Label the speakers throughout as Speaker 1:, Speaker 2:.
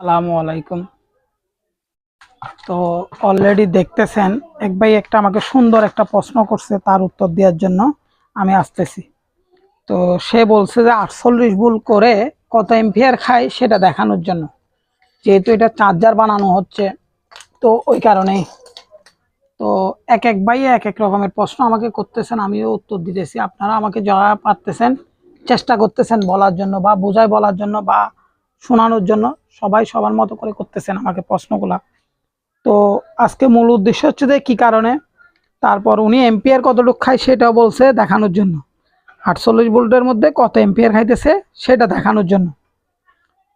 Speaker 1: আসসালামু আলাইকুম। তো অলরেডি দেখতেছেন, এক ভাই একটা আমাকে সুন্দর একটা প্রশ্ন করছে তার উত্তর দেওয়ার জন্য। আমি আসতেছি। তো সে বলছে যে, আটচল্লিশ বুল করে কত এম্পিয়ার খায় সেটা দেখানোর জন্য। যেহেতু এটা চার্জার বানানো হচ্ছে, তো ওই কারণেই। তো এক এক ভাই এক এক রকমের প্রশ্ন আমাকে করতেছেন, আমিও উত্তর দিতেছি। আপনারা আমাকে যা পারতেছেন, চেষ্টা করতেছেন বলার জন্য বা বোঝায় বলার জন্য বা শোনানোর জন্য সবাই সবার মতো করে করতেছেন আমাকে প্রশ্নগুলা। তো আজকে মূল উদ্দেশ্য হচ্ছে যে কী কারণে? তারপর উনি এম্পিয়ার কতটুকু খায় সেটাও বলছে দেখানোর জন্য। আটচল্লিশ ভোল্টের মধ্যে কত এম্পিয়ার খাইতেছে সেটা দেখানোর জন্য।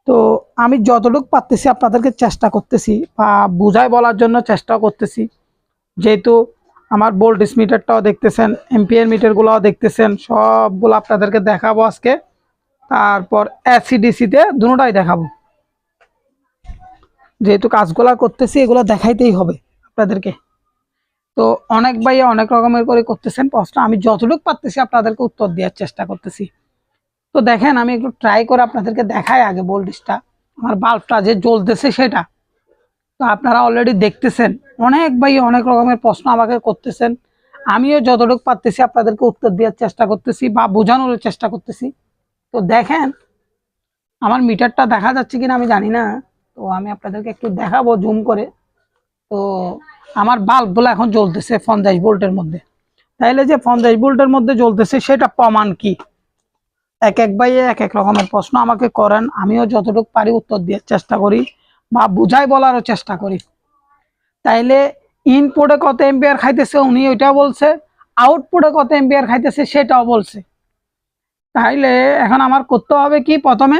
Speaker 1: তো আমি যতটুকু পারতেছি আপনাদেরকে চেষ্টা করতেছি বা বুঝায় বলার জন্য চেষ্টা করতেছি। যেহেতু আমার ভোল্টেজ মিটারটাও দেখতেছেন এম্পিয়ার মিটারগুলোও দেখতেছেন, সবগুলো আপনাদেরকে দেখাবো আজকে। তারপর অ্যাসিডিসিতে দুটোটাই দেখাবো। যেহেতু কাজগুলা করতেছি, এগুলো দেখাইতেই হবে আপনাদেরকে। তো অনেক ভাই অনেক রকমের করে করতেছেন প্রশ্ন। আমি যতটুকু পারতেছি আপনাদেরকে উত্তর দেওয়ার চেষ্টা করতেছি। তো দেখেন, আমি একটু ট্রাই করে আপনাদেরকে দেখাই আগে ভোল্টেজটা আমার বাল্বটা যে জ্বলতেছে সেটা। তো আপনারা অলরেডি দেখতেছেন, অনেক ভাই অনেক রকমের প্রশ্ন আমাকে করতেছেন। আমিও যতটুকু পারতেছি আপনাদেরকে উত্তর দেওয়ার চেষ্টা করতেছি বা বোঝানোর চেষ্টা করতেছি। তো দেখেন, আমার মিটারটা দেখা যাচ্ছে কিনা আমি জানি না, তো আমি আপনাদেরকে একটু দেখাবো জুম করে। তো আমার বাল্বগুলো এখন জ্বলতেছে পঞ্চাশ ভোল্টের মধ্যে। তাইলে যে পঞ্চাশ ভোল্টের মধ্যে জ্বলতেছে, সেটা প্রমাণ কি? এক এক ভাইয়ে এক এক রকমের প্রশ্ন আমাকে করেন, আমিও যতটুকু পারি উত্তর দেওয়ার চেষ্টা করি বা বুঝাই বলারও চেষ্টা করি। তাইলে ইনপুটে কত এম্পিয়ার খাইতেছে উনি ওইটা বলছে আউটপুটে কত এম্পিয়ার খাইতেছে সেটাও বলছে। তাইলে এখন আমার করতে হবে কি প্রথমে?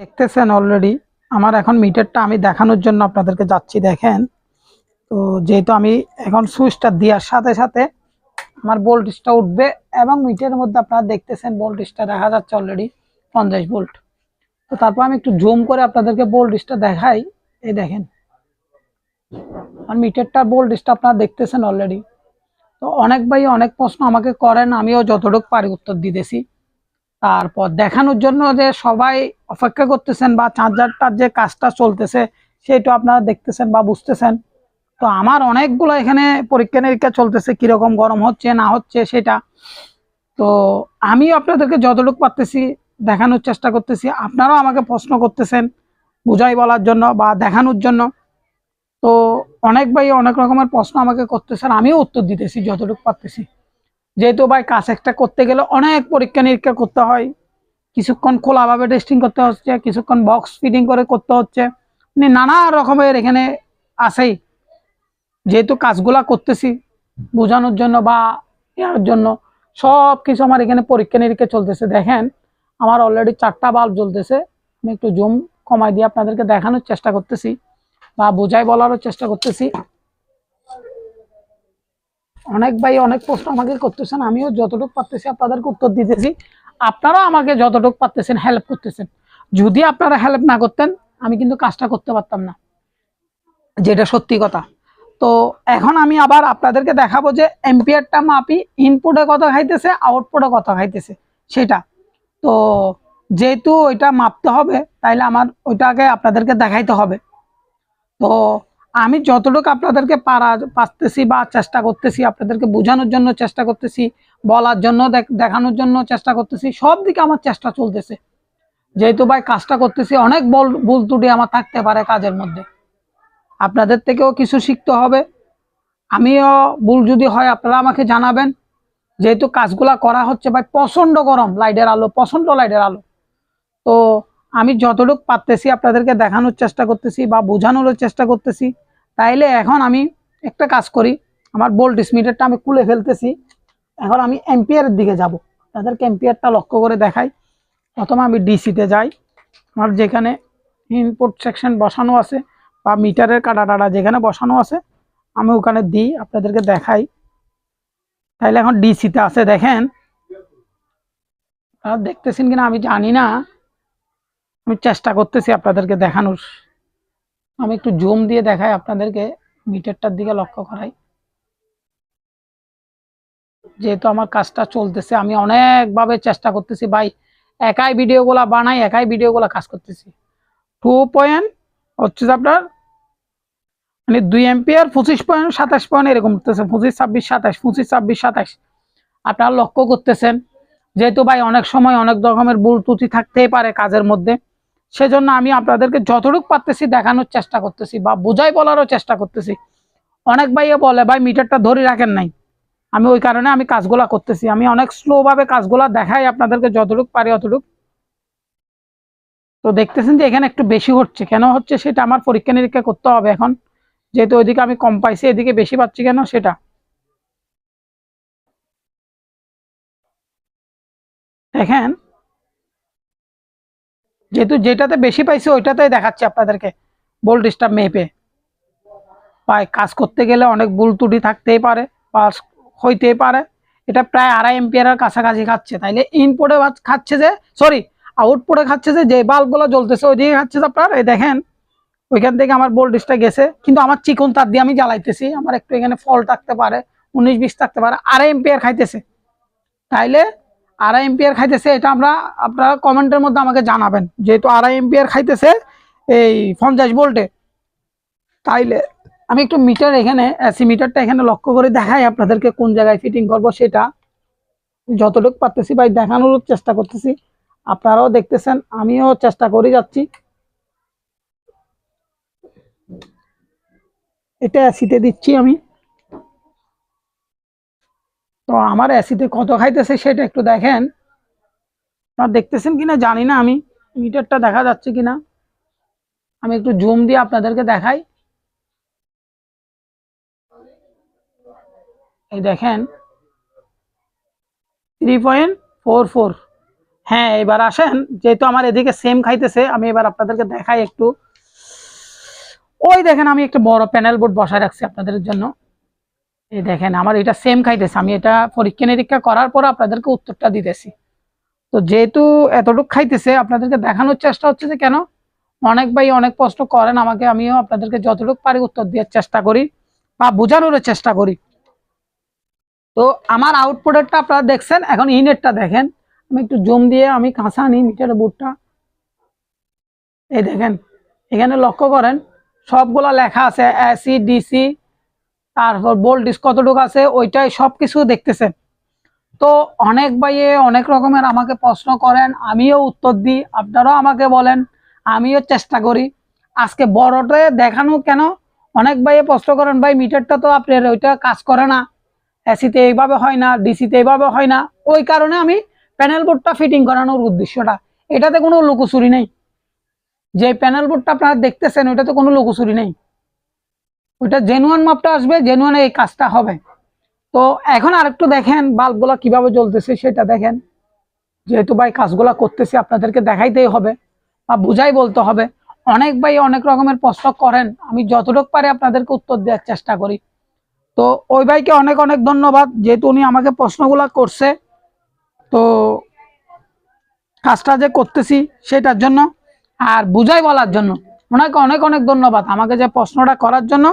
Speaker 1: দেখতেছেন অলরেডি আমার এখন মিটারটা আমি দেখানোর জন্য আপনাদেরকে যাচ্ছি, দেখেন। তো যেহেতু আমি এখন সুইচটা দেওয়ার সাথে সাথে আমার ভোল্টেজটা উঠবে এবং মিটারের মধ্যে আপনারা দেখতেছেন ভোল্টেজটা দেখা যাচ্ছে অলরেডি পঞ্চাশ ভোল্ট তো তারপর আমি একটু জুম করে আপনাদেরকে ভোল্টেজটা দেখাই। এই দেখেন। আর মিটারটা ভোল্টেজটা আপনারা দেখতেছেন অলরেডি তো অনেক ভাই অনেক প্রশ্ন আমাকে করেন, আমিও যতটুকু পারি উত্তর দিতেছি। তারপর দেখানোর জন্য যে সবাই অপেক্ষা করতেছেন বা চার্জারটার যে কাজটা চলতেছে, সেটা আপনারা দেখতেছেন বা বুঝতেছেন। তো আমার অনেকগুলো এখানে পরীক্ষা নিরীক্ষা চলতেছে, কীরকম গরম হচ্ছে, না হচ্ছে সেটা। তো আমি আপনাদেরকে যতটুকু পারতেছি দেখানোর চেষ্টা করতেছি। আপনারাও আমাকে প্রশ্ন করতেছেন বুঝাই বলার জন্য বা দেখানোর জন্য। তো অনেক ভাই অনেক রকমের প্রশ্ন আমাকে করতেছেন, আমিও উত্তর দিতেছি যতটুকু পারতেছি। যেহেতু ভাই কাজ একটা করতে গেলে অনেক পরীক্ষা নিরীক্ষা করতে হয়। কিছুক্ষণ খোলাভাবে টেস্টিং করতে হচ্ছে, কিছুক্ষণ বক্স ফিটিং করে করতে হচ্ছে। মানে নানা রকমের এখানে আসেই যেহেতু কাজগুলা করতেছি, বোঝানোর জন্য বা ইয়ার জন্য সব কিছু আমার এখানে পরীক্ষা নিরীক্ষা চলতেছে। দেখেন, আমার অলরেডি চারটা বাল্ব জ্বলতেছে। আমি একটু জুম কমাই দিয়ে আপনাদেরকে দেখানোর চেষ্টা করতেছি বা বোঝাই বলারও চেষ্টা করতেছি। অনেক ভাই অনেক প্রশ্ন আমাকে করতেছেন, আমিও যতটুকু পারতেছি আপনাদেরকে উত্তর দিতেছি। আপনারা আমাকে যতটুকু পারতেছেন হেল্প করতেছেন। যদি আপনারা হেল্প না করতেন, আমি কিন্তু কাজটা করতে পারতাম না। যেটা সত্যি কথা। তো এখন আমি আবার আপনাদেরকে দেখাবো যে এম্পিয়ারটা মাপি ইনপুটে কত খাইতেছে আউটপুটে কত খাইতেছে, সেটা। তো যেহেতু ওইটা মাপতে হবে, তাইলে আমার ওইটাকে আপনাদেরকে দেখাইতে হবে। তো আমি যতটুকু আপনাদেরকে পারা, পারতেছি বা চেষ্টা করতেছি, আপনাদেরকে বোঝানোর জন্য চেষ্টা করতেছি, বলার জন্য দেখ- দেখানোর জন্য চেষ্টা করতেছি, সব দিকে আমার চেষ্টা চলতেছে। যেহেতু ভাই কাজটা করতেছি, অনেক বল, ভুল ত্রুটি আমার থাকতে পারে কাজের মধ্যে। আপনাদের থেকেও কিছু শিখতে হবে। আমিও ভুল যদি হয়, আপনারা আমাকে জানাবেন। যেহেতু কাজগুলা করা হচ্ছে ভাই, প্রচণ্ড গরম লাইটের আলো, প্রচণ্ড লাইটের আলো। তো আমি যতটুকু পারতেছি, আপনাদেরকে দেখানোর চেষ্টা করতেছি বা বোঝানোর চেষ্টা করতেছি। তাইলে এখন আমি একটা কাজ করি, আমার ভোল্টেজ মিটারটা আমি খুলে ফেলতেছি। এখন আমি এম্পিয়ারের দিকে যাব। তাদেরকে এম্পিয়ারটা লক্ষ্য করে দেখাই। প্রথমে আমি ডিসিতে যাই। আমার যেখানে ইনপুট সেকশন বসানো আছে বা মিটারের কাটা টাটা যেখানে বসানো আছে, আমি ওখানে দিই, আপনাদেরকে দেখাই। তাইলে এখন ডিসিতে আছে, দেখেন। দেখতেছেন কিনা আমি জানি না। আমি চেষ্টা করতেছি আপনাদেরকে দেখানোর। আমি একটু জুম দিয়ে দেখাই আপনাদেরকে, মিটারটার দিকে লক্ষ্য করাই। যেহেতু আমার কাজটা চলতেছে, আমি অনেকভাবে চেষ্টা করতেছি, ভাই, একাই ভিডিওগুলা বানাই, একাই ভিডিওগুলা কাজ করতেছি। টু পয়েন্ট হচ্ছে আপনার মানে দুই এম্পিয়ার পঁচিশ পয়েন্ট, সাতাশ পয়েন্ট এরকম উঠতেছে, পঁচিশ, ছাব্বিশ, সাতাশ, পঁচিশ, ছাব্বিশ, সাতাশ। আপনারা লক্ষ্য করতেছেন, যেহেতু ভাই, অনেক সময় অনেক রকমের ভুল ত্রুটি থাকতেই পারে কাজের মধ্যে। সেজন্য আমি আপনাদেরকে যতটুকু পারতেছি দেখানোর চেষ্টা করতেছি বা বোঝাই বলারও চেষ্টা করতেছি। অনেক ভাইয়ে বলে, ভাই, মিটারটা ধরে রাখেন নাই। আমি ওই কারণে আমি কাজগুলা করতেছি। আমি অনেক স্লোভাবে কাজগুলা দেখাই আপনাদেরকে যতটুকু পারি অতটুকু। তো দেখতেছেন যে এখানে একটু বেশি হচ্ছে। কেন হচ্ছে সেটা আমার পরীক্ষা নিরীক্ষা করতে হবে এখন। যেহেতু ওইদিকে আমি কম পাইছি, এদিকে বেশি পাচ্ছি কেন সেটা? দেখেন যেহেতু যেটাতে বেশি পাইছি, ওইটাতেই দেখাচ্ছি আপনাদেরকে ভোল্টেজটা মেপে। পায় কাজ করতে গেলে অনেক ভুল ত্রুটি থাকতেই পারে, বা হইতেই পারে। এটা প্রায় আড়াই এম্পিয়ারের কাছাকাছি খাচ্ছে। তাইলে ইনপুটে খাচ্ছে যে সরি আউটপুটে খাচ্ছে যে যে বাল্বগুলো জ্বলতেছে, ওইদিকে খাচ্ছে আপনার, এই দেখেন, ওইখান থেকে আমার ভোল্টেজটা গেছে। কিন্তু আমার চিকন তার দিয়ে আমি জ্বালাইতেছি। আমার একটু এখানে ফল থাকতে পারে, উনিশ বিশ থাকতে পারে, আড়াই এম্পিয়ার খাইতেছে। তাইলে আড়াই এম্পিয়ার খাইতেছে, এটা আমরা, আপনারা কমেন্টের মধ্যে আমাকে জানাবেন। যেহেতু আড়াই এম্পিয়ার খাইতেছে, এই পঞ্চাশ ভোল্টে। তাইলে আমি একটু মিটার এখানে, এসি মিটারটা এখানে লক্ষ্য করে দেখাই আপনাদেরকে কোন জায়গায় ফিটিং করব সেটা। যতটুকু পারতেছি ভাই, দেখানোর চেষ্টা করতেছি। আপনারাও দেখতেছেন, আমিও চেষ্টা করে যাচ্ছি। এটা এসিতে দিচ্ছি আমি। তো আমার এসিতে কত খাইতেছে সেটা একটু দেখেন। আপনারা দেখতেছেন কিনা জানি না আমি। মিটারটা দেখা যাচ্ছে কিনা। আমি একটু জুম দিয়ে আপনাদেরকে দেখাই। এই দেখেন। থ্রি পয়েন্ট ফোর ফোর হ্যাঁ এবার আসেন। যেহেতু আমার এদিকে সেম খাইতেছে, আমি এবার আপনাদেরকে দেখাই একটু। ওই দেখেন, আমি একটা বড় প্যানেল বোর্ড বসায় রাখছি আপনাদের জন্য। এই দেখেন, আমার এটা সেম খাইতেছে। আমি এটা পরীক্ষা নিরীক্ষা করার পর আপনাদেরকে উত্তরটা দিতেছি। তো যেহেতু এতটুকু খাইতেছে, আপনাদেরকে দেখানোর চেষ্টা হচ্ছে যে কেন? অনেক ভাই অনেক প্রশ্ন করেন আমাকে, আমিও আপনাদেরকে যতটুকু পারি উত্তর দেওয়ার চেষ্টা করি বা বোঝানোর চেষ্টা করি। তো আমার আউটপুটেরটা আপনারা দেখছেন, এখন ইনেরটা দেখেন। আমি একটু জুম দিয়ে আমি কাঁচা নিই মিটারের বোর্ডটা এই দেখেন, এখানে লক্ষ্য করেন, সবগুলা লেখা আছে এসি ডিসি তারপর ভোল্টেজ কতটুকু আছে, ওইটাই সব কিছু দেখতেছেন। তো অনেক ভাইয়ে অনেক রকমের আমাকে প্রশ্ন করেন, আমিও উত্তর দিই, আপনারাও আমাকে বলেন, আমিও চেষ্টা করি। আজকে বড়টে দেখানো কেন? অনেক ভাইয়ে প্রশ্ন করেন, ভাই, মিটারটা তো আপনার ওইটা কাজ করে না। এসিতে এইভাবে হয় না, ডিসিতে এইভাবে হয় না। ওই কারণে আমি প্যানেল বোর্ডটা ফিটিং করানোর উদ্দেশ্যটা। এটাতে কোনো লুকোচুরি নেই। যে প্যানেল বোর্ডটা আপনারা দেখতেছেন, ওইটাতে কোনো লুকোচুরি নেই। ওইটা জেনুয়ান মাপটা আসবে জেনুয়ান এই কাজটা হবে। তো এখন আরেকটু দেখেন বাল্বগুলো কীভাবে জ্বলতেছে, সেটা দেখেন। যেহেতু ভাই কাজগুলা করতেছি, আপনাদেরকে দেখাইতেই হবে বা বুঝাই বলতে হবে। অনেক ভাই অনেক রকমের প্রশ্ন করেন, আমি যতটুক পারি আপনাদেরকে উত্তর দেওয়ার চেষ্টা করি। তো ওই ভাইকে অনেক অনেক ধন্যবাদ, যেহেতু উনি আমাকে প্রশ্নগুলা করছে। তো কাজটা যে করতেছি, সেটার জন্য আর বুঝাই বলার জন্য। ওনাকে অনেক অনেক ধন্যবাদ আমাকে যে প্রশ্নটা করার জন্য।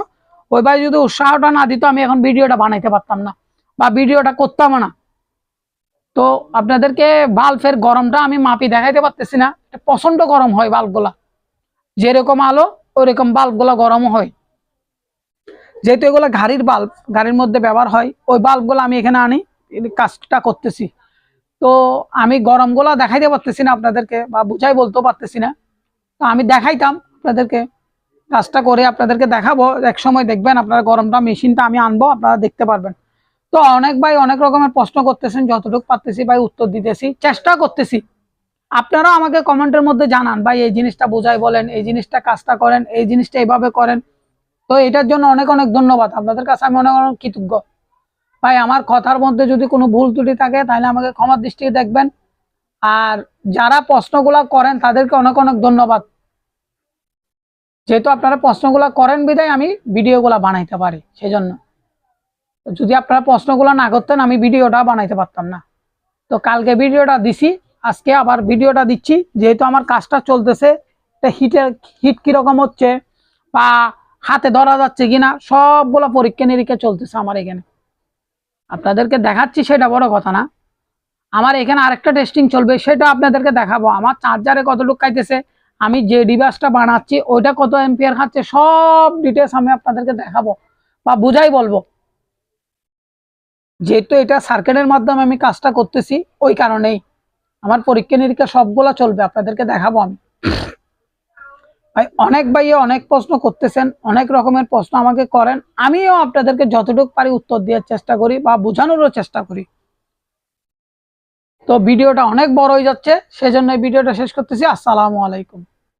Speaker 1: ওই ভাই যদি উৎসাহটা না দিত, আমি এখন ভিডিওটা বানাইতে পারতাম না বা ভিডিওটা করতাম না। তো আপনাদেরকে বাল্বের গরমটা আমি মাপি দেখাইতে পারতেছি না। প্রচণ্ড গরম হয় বাল্বগুলা। যেরকম আলো, ওইরকম বাল্বগুলা গরমও হয়। যেহেতু এগুলো গাড়ির বাল্ব, গাড়ির মধ্যে ব্যবহার হয়, ওই বাল্বগুলো আমি এখানে আনি কাজটা করতেছি। তো আমি গরমগুলা দেখাইতে পারতেছি না আপনাদেরকে বা বুঝাই বলতেও পারতেছি না। তো আমি দেখাইতাম আপনাদেরকে। কাজটা করে আপনাদেরকে দেখাবো। এক সময় দেখবেন আপনারা গরমটা মেশিনটা আমি আনব, আপনারা দেখতে পারবেন। তো অনেক ভাই অনেক রকমের প্রশ্ন করতেছেন, যতটুকু পারতেছি ভাই উত্তর দিতেছি। চেষ্টা করতেছি। আপনারা আমাকে কমেন্টের মধ্যে জানান, ভাই এই জিনিসটা বোঝাই বলেন, এই জিনিসটা কাজটা করেন, এই জিনিসটা এইভাবে করেন। তো এটার জন্য অনেক অনেক ধন্যবাদ। আপনাদের কাছে আমি অনেক অনেক কৃতজ্ঞ। ভাই, আমার কথার মধ্যে যদি কোনো ভুল ত্রুটি থাকে, তাহলে আমাকে ক্ষমার দৃষ্টিতে দেখবেন। আর যারা প্রশ্নগুলা করেন, তাদেরকে অনেক অনেক ধন্যবাদ। যেহেতু আপনারা প্রশ্নগুলা করেন বিদায় আমি ভিডিওগুলা বানাইতে পারি সেই জন্য যদি আপনারা প্রশ্নগুলো না করতেন, আমি ভিডিওটা বানাইতে পারতাম না। তো কালকে ভিডিওটা দিছি, আজকে আবার ভিডিওটা দিচ্ছি। যেহেতু আমার কাজটা চলতেছে হিটের, হিট কীরকম হচ্ছে বা হাতে ধরা যাচ্ছে কিনা, সবগুলো পরীক্ষা নিরীক্ষা চলতেছে আমার এখানে। আপনাদেরকে দেখাচ্ছি, সেটা বড় কথা না। আমার এখানে আরেকটা টেস্টিং চলবে, সেটা আপনাদেরকে দেখাবো। আমার চার্জারে কতটুকু খাইতেছে আমি যে ডিভাইসটা বানাচ্ছি, ওইটা কত এম্পিয়ার খাচ্ছে, সব ডিটেলস আমি আপনাদেরকে দেখাবো বা বুঝাই বলব। যেহেতু এটা সার্কিটের মাধ্যমে আমি কাজটা করতেছি, ওই কারণেই আমার পরীক্ষা নিরীক্ষা সবগুলা চলবে, আপনাদেরকে দেখাবো আমি। ভাই, অনেক ভাইয়ে অনেক প্রশ্ন করতেছেন, অনেক রকমের প্রশ্ন আমাকে করেন, আমিও আপনাদেরকে যতটুকু পারি উত্তর দেওয়ার চেষ্টা করি বা বোঝানোরও চেষ্টা করি। তো ভিডিওটা অনেক বড় হয়ে যাচ্ছে, সেজন্য ভিডিওটা শেষ করতেছি, আসসালামু আলাইকুম।